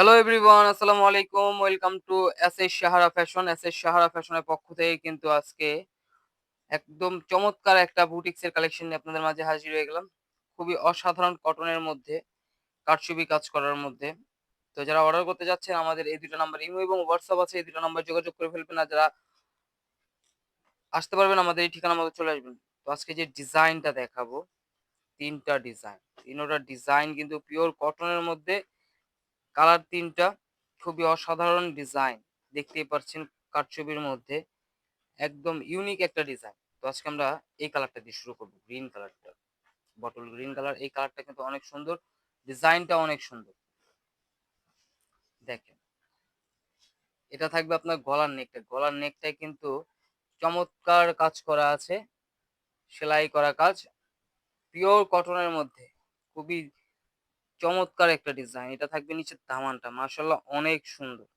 Hello everyone আসসালামু আলাইকুম। Welcome to S S Sahara fashion S S Sahara ফ্যাশনের পক্ষ থেকে কিন্তু আজকে একদম চমৎকার একটা বুটিক্সের কালেকশন নিয়ে আপনাদের মাঝে হাজির হয়ে গেলাম। খুবই অসাধারণ কটনের মধ্যে কারচুপি কাজ করার মধ্যে। তো যারা অর্ডার করতে যাচ্ছেন, আমাদের এই দুটো নাম্বার ইমো এবং হোয়াটসঅ্যাপ আছে, এই দুটো নাম্বার যোগাযোগ করে ফেলবেন আর যারা আসতে পারবেন, আমাদের এই ঠিকানা মতো চলে আসবেন। তো আজকে যে ডিজাইনটা দেখাবো, তিনটা ডিজাইন তিনোটা ডিজাইন কিন্তু পিওর কটনের মধ্যে কালার তিনটা, খুবই অসাধারণ ডিজাইন। দেখতেই পাচ্ছেন কারচুপির মধ্যে। একদম ইউনিক একটা ডিজাইন। তো আজকে আমরা এই কালারটা দিয়ে শুরু করব, গ্রিন কালারটা। বটল গ্রিন কালার, এই কালারটা কিন্তু অনেক সুন্দর, ডিজাইনটা অনেক সুন্দর। দেখেন, এটা থাকবে আপনার গলার নেকটা। গলার নেকটায় কিন্তু চমৎকার কাজ করা আছে, সেলাই করা কাজ, পিওর কটনের মধ্যে। খুবই চমৎকার একটা ডিজাইন এটা থাকবে নিচের দামানটা মার্শাল্লাহ অনেক সুন্দর।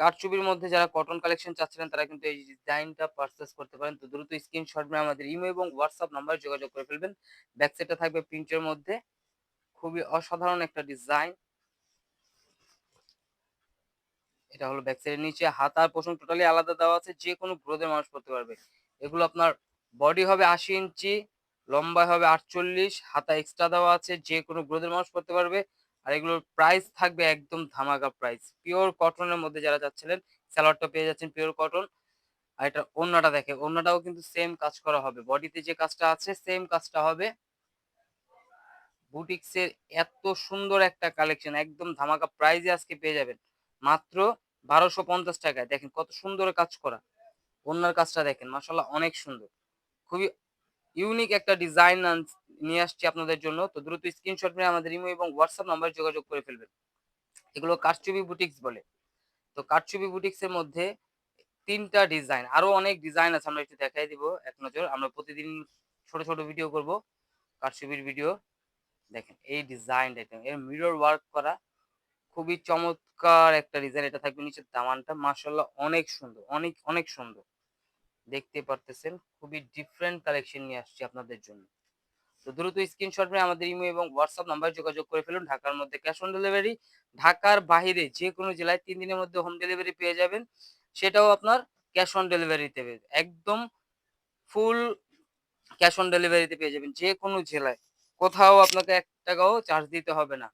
কারচুপির মধ্যে যারা কটন কালেকশন চাচ্ছিলেন, তারা কিন্তু এই ডিজাইনটা পারচেস করতে পারেন। তো দ্রুত স্ক্রিনশট নিয়ে আমাদের ইমো এবং হোয়াটসঅ্যাপ নাম্বারে যোগাযোগ করে ফেলবেন। ব্যাক সাইডটা থাকবে প্রিন্টের মধ্যে। খুবই অসাধারণ একটা ডিজাইন এটা হলো ব্যাক সাইডের নিচে। হাত আর পোষণ টোটালি আলাদা দেওয়া আছে। যে কোনো গ্রোদের মানুষ করতে পারবে। এগুলো আপনার বডি হবে আশি ইঞ্চি। লম্বা হবে আটচল্লিশ, হাতা এক্সট্রা দেওয়া আছে, যে কোনো গ্রোদের মানুষ করতে পারবে। আর এগুলোর প্রাইস থাকবে একদম ধামাকা প্রাইস পিওর কটনের মধ্যে যারা যাচ্ছিলেন স্যালাডটা পেয়ে যাচ্ছেন পিওর কটন আর এটা অন্যটা দেখে অন্যটাও কিন্তু সেম কাজ করা হবে। বডিতে যে কাজটা আছে সেম কাজটা হবে। বুটিক্সের এত সুন্দর একটা কালেকশন একদম ধামাকা প্রাইজে আজকে পেয়ে যাবেন। মাত্র বারোশো পঞ্চাশ টাকায়। দেখেন কত সুন্দর কাজ করা। অন্যার কাজটা দেখেন মাসাল্লাহ অনেক সুন্দর। খুবই ইউনিক একটা ডিজাইন নিয়ে আসছি আপনাদের জন্য। তো দ্রুত স্ক্রিনশট নিয়ে আমাদের ইমো এবং হোয়াটসঅ্যাপ নাম্বারে যোগাযোগ করে ফেলবেন। এগুলো কারচুবি বুটিক্স বলে। তো কারচুবি বুটিক্স এর মধ্যে তিনটা ডিজাইন আরও অনেক ডিজাইন আছে, আমরা একটু দেখাই দিব এক নজর। আমরা প্রতিদিন ছোট ছোট ভিডিও করব কারচুবির ভিডিও দেখেন, এই ডিজাইন দেখেন, এর মিরর ওয়ার্ক করা খুবই চমৎকার একটা ডিজাইন এটা থাকবে নিচের দামানটা। মার্শাল্লাহ অনেক সুন্দর, অনেক অনেক সুন্দর। দেখতে পারতেছেন, খুবই ডিফারেন্ট কালেকশন নিয়ে আসছি আপনাদের জন্য। তো দ্রুত স্ক্রিনশট নিয়ে আমাদের ইমো এবং হোয়াটসঅ্যাপ নাম্বার যোগাযোগ করে ফেলুন। ঢাকার মধ্যে ক্যাশ অন ডেলিভারি ঢাকার বাহিরে যে কোনো জেলায় তিন দিনের মধ্যে হোম ডেলিভারি পেয়ে যাবেন। সেটাও আপনার ক্যাশ অন ডেলিভারিতে একদম ফুল ক্যাশ অন ডেলিভারিতে পেয়ে যাবেন, যে কোনো জেলায়। কোথাও আপনাকে এক টাকাও চার্জ দিতে হবে না।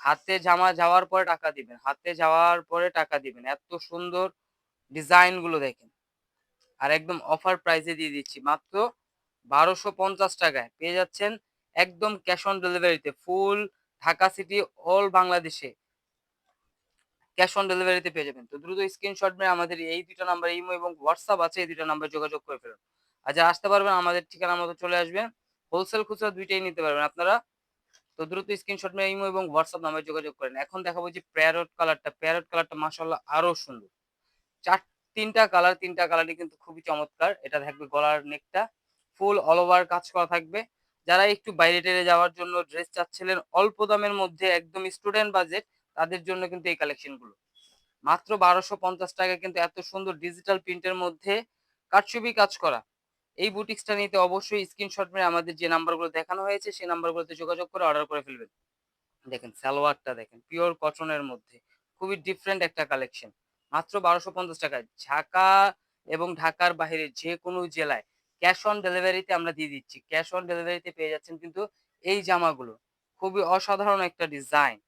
হাতে জামা যাওয়ার পরে টাকা দিবেন, হাতে যাওয়ার পরে টাকা দিবেন। এত সুন্দর ডিজাইনগুলো দেখেন। আর একদম অফার প্রাইসে দিয়ে দিচ্ছি। মাত্র বারোশো পঞ্চাশ টাকায় পেয়ে যাচ্ছেন একদম ক্যাশ অন ডেলিভারিতে ফুল ঢাকা সিটি অল বাংলাদেশে ক্যাশ অন ডেলিভারিতে পেয়ে যাবেন। তো দ্রুত স্ক্রিনশট মেরে আমাদের এই দুটো নাম্বার ইমো এবং হোয়াটসঅ্যাপ আছে, এই দুটো নাম্বার যোগাযোগ করে ফেলুন। আর আসতে পারবেন, আমাদের ঠিকানা মতো চলে আসবেন হোলসেল খুচরা দুইটাই নিতে পারবেন আপনারা। তো দ্রুত স্ক্রিনশট মেরে ইমো এবং হোয়াটসঅ্যাপ নাম্বার যোগাযোগ করেন। এখন দেখাবো যে প্যারট কালারটা প্যারট কালারটা মাসাল্লাহ আরও সুন্দর। চার তিনটা কালার তিনটা কালারই কিন্তু খুবই চমৎকার। এটা থাকবে গলার নেকটা। ফুল অল ওভার কাজ করা থাকবে। যারা একটু বাইরে টেরে যাওয়ার জন্য ড্রেস চাচ্ছিলেন, অল্প দামের মধ্যে একদম স্টুডেন্ট বাজেট তাদের জন্য কিন্তু এই কালেকশনগুলো। মাত্র বারোশো পঞ্চাশ টাকা কিন্তু এত সুন্দর ডিজিটাল প্রিন্টের মধ্যে কাটছবি কাজ করা। এই বুটিক্সটা নিতে অবশ্যই স্ক্রিনশট মেরে আমাদের যে নাম্বারগুলো দেখানো হয়েছে, সেই নাম্বারগুলোতে যোগাযোগ করে অর্ডার করে ফেলবেন। দেখেন, সালোয়ারটা দেখেন পিওর কটনের মধ্যে। খুবই ডিফারেন্ট একটা কালেকশন মাত্র বারোশো পঞ্চাশ টাকায়। ঢাকা এবং ঢাকার বাহিরে যে কোনো জেলায় ক্যাশ অন ডেলিভারিতে আমরা দিয়ে দিচ্ছি। ক্যাশ অন ডেলিভারিতে পেয়ে যাচ্ছেন কিন্তু এই জামাগুলো। খুবই অসাধারণ একটা ডিজাইন।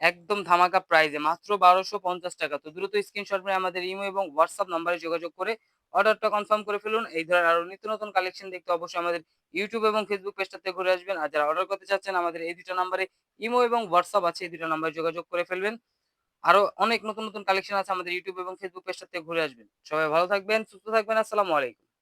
একদম ধামাকা প্রাইজে মাত্র বারোশো পঞ্চাশ টাকা। তো দ্রুত স্ক্রিনশট নিয়ে আমাদের ইমো এবং হোয়াটসঅ্যাপ নাম্বারে যোগাযোগ করে অর্ডারটা কনফার্ম করে ফেলুন। এই ধরনের আরও নিত্য নতুন কালেকশন দেখতে অবশ্যই আমাদের ইউটিউব এবং ফেসবুক পেজটাতে ঘুরে আসবেন। আর যারা অর্ডার করতে চাচ্ছেন, আমাদের এই দুটো নাম্বারে ইমো এবং হোয়াটসঅ্যাপ আছে, এই দুটো নাম্বারে যোগাযোগ করে ফেলবেন। আরও অনেক নতুন নতুন কালেকশন আছে আমাদের ইউটিউব এবং ফেসবুক পেজটাতে ঘুরে আসবেন। সবাই ভালো থাকবেন, সুস্থ থাকবেন, আসসালামু আলাইকুম।